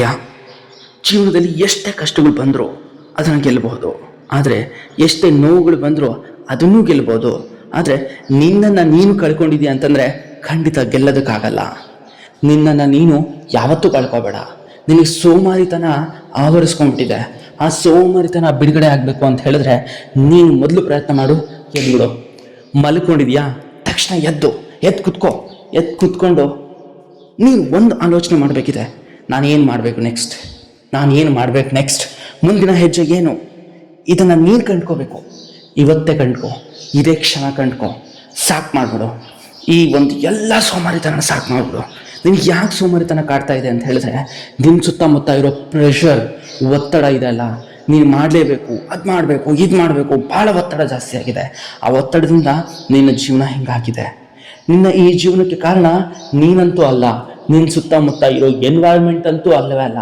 ಗೆಳೆಯ ಜೀವನದಲ್ಲಿ ಎಷ್ಟೇ ಕಷ್ಟಗಳು ಬಂದರೂ ಅದನ್ನು ಗೆಲ್ಲಬಹುದು ಆದರೆ ಎಷ್ಟೇ ನೋವುಗಳು ಬಂದರೂ ಅದನ್ನೂ ಗೆಲ್ಬೋದು ಆದರೆ ನಿನ್ನನ್ನು ನೀನು ಕಳ್ಕೊಂಡಿದ್ಯಾ ಅಂತಂದರೆ ಖಂಡಿತ ಗೆಲ್ಲೋದಕ್ಕಾಗಲ್ಲ. ನಿನ್ನನ್ನು ನೀನು ಯಾವತ್ತೂ ಕಳ್ಕೊಬೇಡ. ನಿನಗೆ ಸೋಮಾರಿತನ ಆವರಿಸ್ಕೊಂಡ್ಬಿಟ್ಟಿದೆ ಆ ಸೋಮಾರಿತನ ಬಿಡುಗಡೆ ಆಗಬೇಕು ಅಂತ ಹೇಳಿದ್ರೆ ನೀನು ಮೊದಲು ಪ್ರಯತ್ನ ಮಾಡು, ಎದ್ಬಿಡು. ಮಲ್ಕೊಂಡಿದ್ಯಾ? ತಕ್ಷಣ ಎದ್ದು ಎದ್ದು ಕುತ್ಕೋ. ಎದ್ದು ಕುತ್ಕೊಂಡು ನೀನು ಒಂದು ಆಲೋಚನೆ ಮಾಡಬೇಕಿದೆ. ನಾನು ಏನು ಮಾಡಬೇಕು ನೆಕ್ಸ್ಟ್ ನಾನು ಏನು ಮಾಡಬೇಕು ನೆಕ್ಸ್ಟ್ ಮುಂದಿನ ಹೆಜ್ಜೆ ಏನು? ಇದನ್ನು ನೀನು ಕಂಡ್ಕೋಬೇಕು. ಇವತ್ತೇ ಕಂಡ್ಕೊ. ಇದೇ ಕ್ಷಣ ಕಂಡ್ಕೊ. ಸಾಕು ಮಾಡಿಬಿಡು. ಈ ಒಂದು ಎಲ್ಲ ಸೋಮಾರಿತನ ಸಾಕು ಮಾಡಿಬಿಡು. ನಿನಗೆ ಯಾಕೆ ಸೋಮಾರಿತನ ಕಾಡ್ತಾ ಇದೆ ಅಂತ ಹೇಳಿದ್ರೆ ನಿನ್ನ ಸುತ್ತಮುತ್ತ ಇರೋ ಪ್ರೆಷರ್ ಒತ್ತಡ ಇದೆಯಲ್ಲ ನೀನು ಮಾಡಲೇಬೇಕು, ಅದು ಮಾಡಬೇಕು, ಇದು ಮಾಡಬೇಕು, ಭಾಳ ಒತ್ತಡ ಜಾಸ್ತಿ ಆಗಿದೆ. ಆ ಒತ್ತಡದಿಂದ ನಿನ್ನ ಜೀವನ ಹಿಂಗಾಗಿದೆ. ನಿನ್ನ ಈ ಜೀವನಕ್ಕೆ ಕಾರಣ ನೀನಂತೂ ಅಲ್ಲ. ನಿನ್ನ ಸುತ್ತಮುತ್ತ ಇರೋ ಎನ್ವೈರ್ಮೆಂಟ್ ಅಂತೂ ಅಲ್ಲವೇ ಅಲ್ಲ.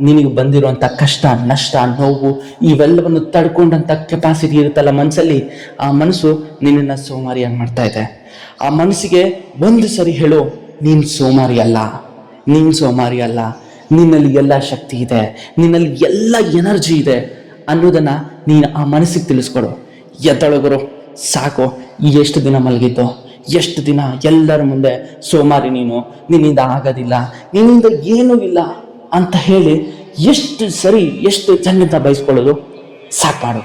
ನಿನಗೆ ಬಂದಿರುವಂಥ ಕಷ್ಟ, ನಷ್ಟ, ನೋವು, ಇವೆಲ್ಲವನ್ನು ತಡ್ಕೊಂಡಂಥ ಕೆಪಾಸಿಟಿ ಇರುತ್ತಲ್ಲ ಮನಸ್ಸಲ್ಲಿ? ಆ ಮನಸ್ಸು ನಿನ್ನನ್ನು ಸೋಮಾರಿಯಾಗಿ ಮಾಡ್ತಾ ಇದೆ. ಆ ಮನಸ್ಸಿಗೆ ಒಂದು ಸರಿ ಹೇಳು, ನೀನು ಸೋಮಾರಿ ಅಲ್ಲ. ನೀನು ಸೋಮಾರಿ ಅಲ್ಲ. ನಿನ್ನಲ್ಲಿ ಎಲ್ಲ ಶಕ್ತಿ ಇದೆ. ನಿನ್ನಲ್ಲಿ ಎಲ್ಲ ಎನರ್ಜಿ ಇದೆ ಅನ್ನೋದನ್ನು ನೀನು ಆ ಮನಸ್ಸಿಗೆ ತಿಳಿಸ್ಕೊಡು. ಎದ್ದೊಳಗರು ಸಾಕು. ಎಷ್ಟು ದಿನ ಮಲಗಿದ್ದು? ಎಷ್ಟು ದಿನ ಎಲ್ಲರ ಮುಂದೆ ಸೋಮಾರಿ ನೀನು? ನಿನ್ನಿಂದ ಆಗೋದಿಲ್ಲ, ನಿನ್ನಿಂದ ಏನೂ ಇಲ್ಲ ಅಂತ ಹೇಳಿ ಎಷ್ಟು ಸರಿ, ಎಷ್ಟು ಚೆನ್ನಿಂದ ಬಯಸ್ಕೊಳ್ಳೋದು? ಸಾಕು ಮಾಡು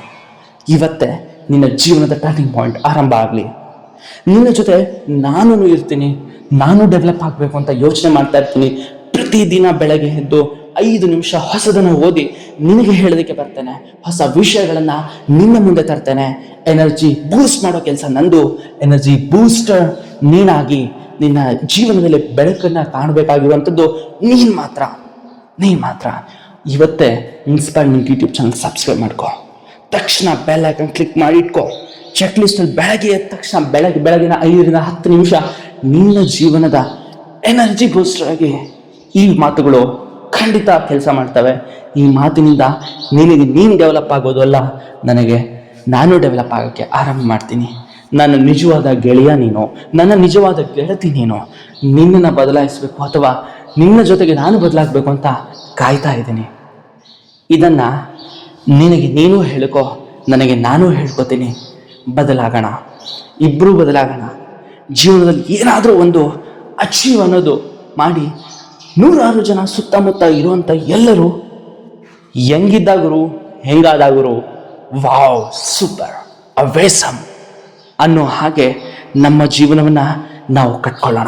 ಇವತ್ತೇ ನಿನ್ನ ಜೀವನದ ಟರ್ನಿಂಗ್ ಪಾಯಿಂಟ್ ಆರಂಭ ಆಗಲಿ. ನಿನ್ನ ಜೊತೆ ನಾನು ಇರ್ತೀನಿ, ನಾನು ಡೆವಲಪ್ ಆಗಬೇಕು ಅಂತ ಯೋಚನೆ ಮಾಡ್ತಾ ಇರ್ತೀನಿ. ಪ್ರತಿದಿನ ಬೆಳಗ್ಗೆ ಎದ್ದು ಐದು ನಿಮಿಷ ಹೊಸದನ್ನು ಓದಿ ನಿನಗೆ ಹೇಳೋದಕ್ಕೆ ಬರ್ತೇನೆ. ಹೊಸ ವಿಷಯಗಳನ್ನ ನಿನ್ನ ಮುಂದೆ ತರ್ತೇನೆ. ಎನರ್ಜಿ ಬೂಸ್ಟ್ ಮಾಡೋ ಕೆಲಸ ನಂದು. ಎನರ್ಜಿ ಬೂಸ್ಟರ್ ನೀನಾಗಿ ನಿನ್ನ ಜೀವನದಲ್ಲಿ ಬೆಳಕನ್ನು ಕಾಣಬೇಕಾಗಿರುವಂಥದ್ದು ನೀನು ಮಾತ್ರ. ನೀನು ಮಾತ್ರ. ಇವತ್ತೇ ಇನ್ಸ್ಪೈರ್ ನಿಮ್ಮ ಯೂಟ್ಯೂಬ್ ಚಾನಲ್ ಸಬ್ಸ್ಕ್ರೈಬ್ ಮಾಡ್ಕೋ. ತಕ್ಷಣ ಬೆಲ್ ಐಕನ್ ಕ್ಲಿಕ್ ಮಾಡಿ ಇಟ್ಕೋ. ಚೆಕ್ ಲಿಸ್ಟಲ್ಲಿ ಬೆಳಗ್ಗೆ ಎದ್ದ ತಕ್ಷಣ ಬೆಳಗ್ಗೆ ಬೆಳಗಿನ ಐದರಿಂದ ಹತ್ತು ನಿಮಿಷ ನಿನ್ನ ಜೀವನದ ಎನರ್ಜಿ ಬೂಸ್ಟರ್ ಆಗಿ ಈ ಮಾತುಗಳು ಖಂಡಿತ ಕೆಲಸ ಮಾಡ್ತವೆ. ಈ ಮಾತಿನಿಂದ ನಿನಗೆ ನೀನು ಡೆವಲಪ್ ಆಗೋದು ಅಲ್ಲ, ನನಗೆ ನಾನು ಡೆವಲಪ್ ಆಗೋಕ್ಕೆ ಆರಂಭ ಮಾಡ್ತೀನಿ. ನನ್ನ ನಿಜವಾದ ಗೆಳೆಯ ನೀನು, ನನ್ನ ನಿಜವಾದ ಗೆಳತಿ ನೀನು, ನಿನ್ನನ್ನು ಬದಲಾಯಿಸಬೇಕು ಅಥವಾ ನಿನ್ನ ಜೊತೆಗೆ ನಾನು ಬದಲಾಗಬೇಕು ಅಂತ ಕಾಯ್ತಾ ಇದ್ದೀನಿ. ಇದನ್ನು ನಿನಗೆ ನೀನು ಹೇಳ್ಕೊ, ನನಗೆ ನಾನು ಹೇಳ್ಕೊತೀನಿ. ಬದಲಾಗೋಣ. ಇಬ್ಬರೂ ಬದಲಾಗೋಣ. ಜೀವನದಲ್ಲಿ ಏನಾದರೂ ಒಂದು ಅಚೀವ್ ಅನ್ನೋದು ಮಾಡಿ ನೂರಾರು ಜನ ಸುತ್ತಮುತ್ತ ಇರುವಂಥ ಎಲ್ಲರೂ ಹೆಂಗಿದ್ದಾಗರು, ಹೆಂಗಾದಾಗರು? ವಾವ್, ಸೂಪರ್, ಅವೇಸಮ್ ಅನ್ನೋ ಹಾಗೆ ನಮ್ಮ ಜೀವನವನ್ನು ನಾವು ಕಟ್ಕೊಳ್ಳೋಣ.